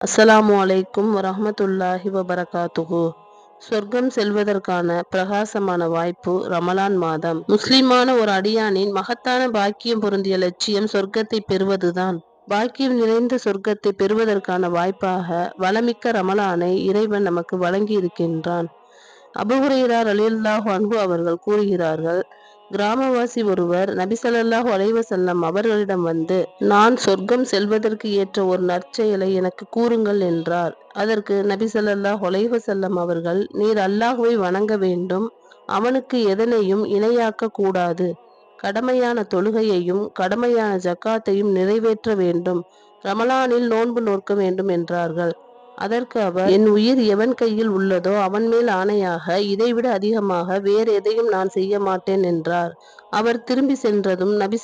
அஸ்ஸலாமு அலைக்கும் வரஹ்மத்துல்லாஹி வபரகாத்துஹு. சொர்க்கம் செல்வதற்கான பிரகாசமான வாய்ப்பு ரமலான் மாதம். முஸ்லிமான ஒரு அடியானின் மகத்தான பாக்கியம் பொருந்திய லட்சியம் சொர்க்கத்தை பெறுவதுதான். பாக்கியம் நிறைந்த சொர்க்கத்தை பெறுவதற்கான வாய்ப்பாக வளமிக்க ரமலானை இறைவன் நமக்கு வழங்கி இருக்கின்றான் அபுஹுரைரா ரலியல்லாஹு அன்பு அவர்கள் கூறுகிறார்கள் கிராமவாசி ஒருவர் நபி ஸல்லல்லாஹு அவர்களிடம் வந்து நான் சொர்க்கம் செல்வதற்கு ஏற்ற ஒரு நற்செயலை எனக்கு கூறுங்கள் என்றார். அதற்கு நபிசல்லாஹ் ஸல்லல்லாஹு அவர்கள் நீர் அல்லாஹுவை வணங்க வேண்டும். அவனுக்கு எதனையும் இணையாக்க கூடாது. கடமையான தொழுகையையும் கடமையான ஜக்காத்தையும் நிறைவேற்ற வேண்டும். ரமலானில் நோன்பு நோக்க வேண்டும் என்றார்கள். அதற்கு அவர் என் உயிர் எவன் கையில் உள்ளதோ அவன் மேல் ஆணையாக இதைவிட அதிகமாக வேறு எதையும் நான் செய்ய மாட்டேன் என்றார். அவர் திரும்பி சென்றதும் நபி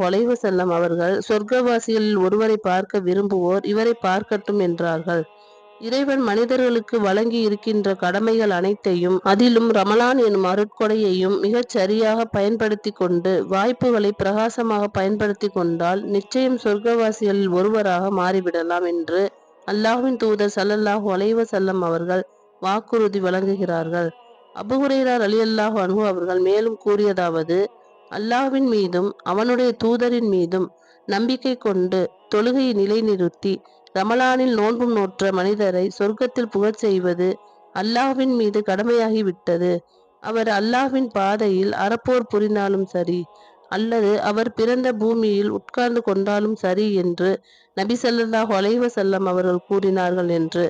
ஒலைவு செல்லம் அவர்கள் சொர்க்கவாசிகளில் ஒருவரை பார்க்க விரும்புவோர் இவரை பார்க்கட்டும் என்றார்கள். இறைவன் மனிதர்களுக்கு வழங்கி இருக்கின்ற கடமைகள் அனைத்தையும் அதிலும் ரமலான் எனும் அருட்கொடையையும் மிகச் சரியாக பயன்படுத்தி கொண்டு வாய்ப்புகளை பிரகாசமாக பயன்படுத்தி கொண்டால் நிச்சயம் சொர்க்கவாசிகளில் ஒருவராக மாறிவிடலாம் என்று அல்லாஹ்வின் தூதர் சல்லல்லாஹு அலைவ செல்லம் அவர்கள் வாக்குறுதி வழங்குகிறார்கள். அபுஹுரேரார் அலி அல்லாஹு அன்பு அவர்கள் மேலும் கூறியதாவது அல்லாஹ்வின் மீதும் அவனுடைய தூதரின் மீதும் நம்பிக்கை கொண்டு தொழுகையை நிலைநிறுத்தி ரமலானில் நோன்பும் நோற்ற மனிதரை சொர்க்கத்தில் புகழ் செய்வது அல்லாஹ்வின் மீது கடமையாகிவிட்டது. அவர் அல்லாஹ்வின் பாதையில் அறப்போர் புரிந்தாலும் சரி அல்லது அவர் பிறந்த பூமியில் உட்கார்ந்து கொண்டாலும் சரி என்று நபி சல்லாஹ் ஒலைவ செல்லம் அவர்கள் கூறினார்கள் என்று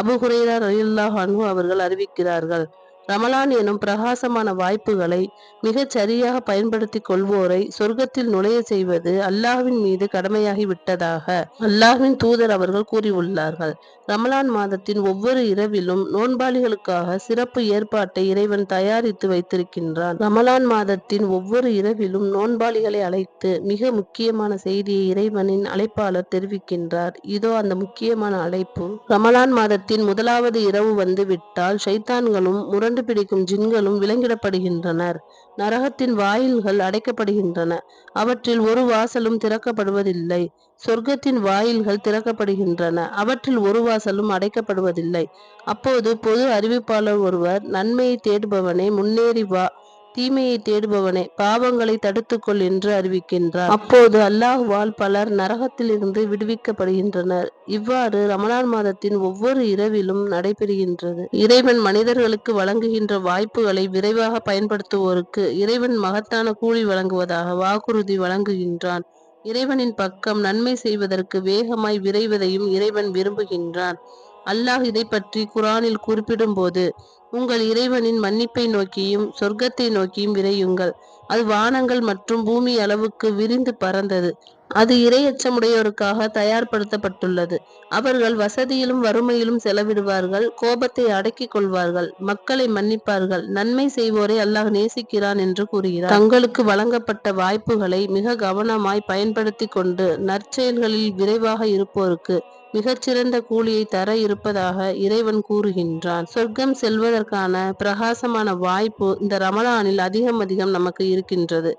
அபு ஹுரேரா ரலியல்லாஹு அன்ஹு அவர்கள் அறிவிக்கிறார்கள். ரமலான் எனும் பிரகாசமான வாய்ப்புகளை மிகச் சரியாக பயன்படுத்தி கொள்வோரை சொர்க்கத்தில் நுழைய செய்வது அல்லாஹ்வின் மீது கடமையாகி விட்டதாக அல்லாஹ்வின் தூதர் அவர்கள் கூறியுள்ளார்கள். ரமலான் மாதத்தின் ஒவ்வொரு இரவிலும் நோன்பாளிகளுக்காக சிறப்பு ஏற்பாட்டை இறைவன் தயாரித்து வைத்திருக்கின்றான். ரமலான் மாதத்தின் ஒவ்வொரு இரவிலும் நோன்பாளிகளை அழைத்து மிக முக்கியமான செய்தியை இறைவனின் அழைப்பாளர் தெரிவிக்கின்றார். இதோ அந்த முக்கியமான அழைப்பு. ரமலான் மாதத்தின் முதலாவது இரவு வந்து விட்டால் ஷைத்தான்களும் முரண்டு பிடிக்கும் ஜின்களும் விலங்கிடப்படுகின்றனர். நரகத்தின் வாயில்கள் அடைக்கப்படுகின்றன. அவற்றில் ஒரு வாசலும் திறக்கப்படுவதில்லை. சொர்க்கத்தின் வாயில்கள் திறக்கப்படுகின்றன. அவற்றில் ஒரு வாசலும் அடைக்கப்படுவதில்லை. அப்போது பொது அறிவிப்பாளர் ஒருவர் நன்மையை தேடுபவனை முன்னேறி வா. தீமையை தேடுபவனே பாவங்களை தடுத்துக்கொள் என்று அறிவிக்கின்றார். அப்போது அல்லாஹுவால் பலர் நரகத்திலிருந்து விடுவிக்கப்படுகின்றனர். இவ்வாறு ரமலான் மாதத்தின் ஒவ்வொரு இரவிலும் நடைபெறுகின்றது. இறைவன் மனிதர்களுக்கு வழங்குகின்ற வாய்ப்புகளை விரைவாக பயன்படுத்துவோருக்கு இறைவன் மகத்தான கூலி வழங்குவதாக வாக்குறுதி வழங்குகின்றான். இறைவனின் பக்கம் நன்மை செய்வதற்கு வேகமாய் விரைவதையும் இறைவன் விரும்புகின்றான். அல்லாஹ் இதை பற்றி குரானில் குறிப்பிடும் போது உங்கள் இறைவனின் மன்னிப்பை நோக்கியும் சொர்க்கத்தை நோக்கியும் விரையுங்கள். அது வானங்கள் மற்றும் பூமி அளவுக்கு விரிந்து பறந்தது. அது இரையச்சமுடையோருக்காக தயார்படுத்தப்பட்டுள்ளது. அவர்கள் வசதியிலும் வறுமையிலும் செலவிடுவார்கள் கோபத்தை அடக்கிக் கொள்வார்கள் மக்களை மன்னிப்பார்கள் நன்மை செய்வோரை அல்லாஹ் நேசிக்கிறான் என்று கூறுகிறார். தங்களுக்கு வழங்கப்பட்ட வாய்ப்புகளை மிக கவனமாய் பயன்படுத்தி கொண்டு நற்செயல்களில் விரைவாக இருப்போருக்கு மிகச்சிறந்த கூலியை தர இருப்பதாக இறைவன் கூறுகின்றான். சொர்க்கம் செல்வதற்கான பிரகாசமான வாய்ப்பு இந்த ரமலானில் அதிகம் அதிகம் நமக்கு இருக்கின்றது.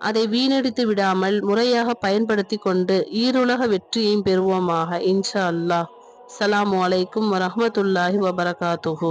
அதை வீணடித்து விடாமல் முறையாக பயன்படுத்தி கொண்டு ஈருலக வெற்றியையும் பெறுவோமாக இன்ஷா அல்லாஹ். அலாம் அலைக்கும் வரமத்துல்லாஹி வபரகாத்துஹூ.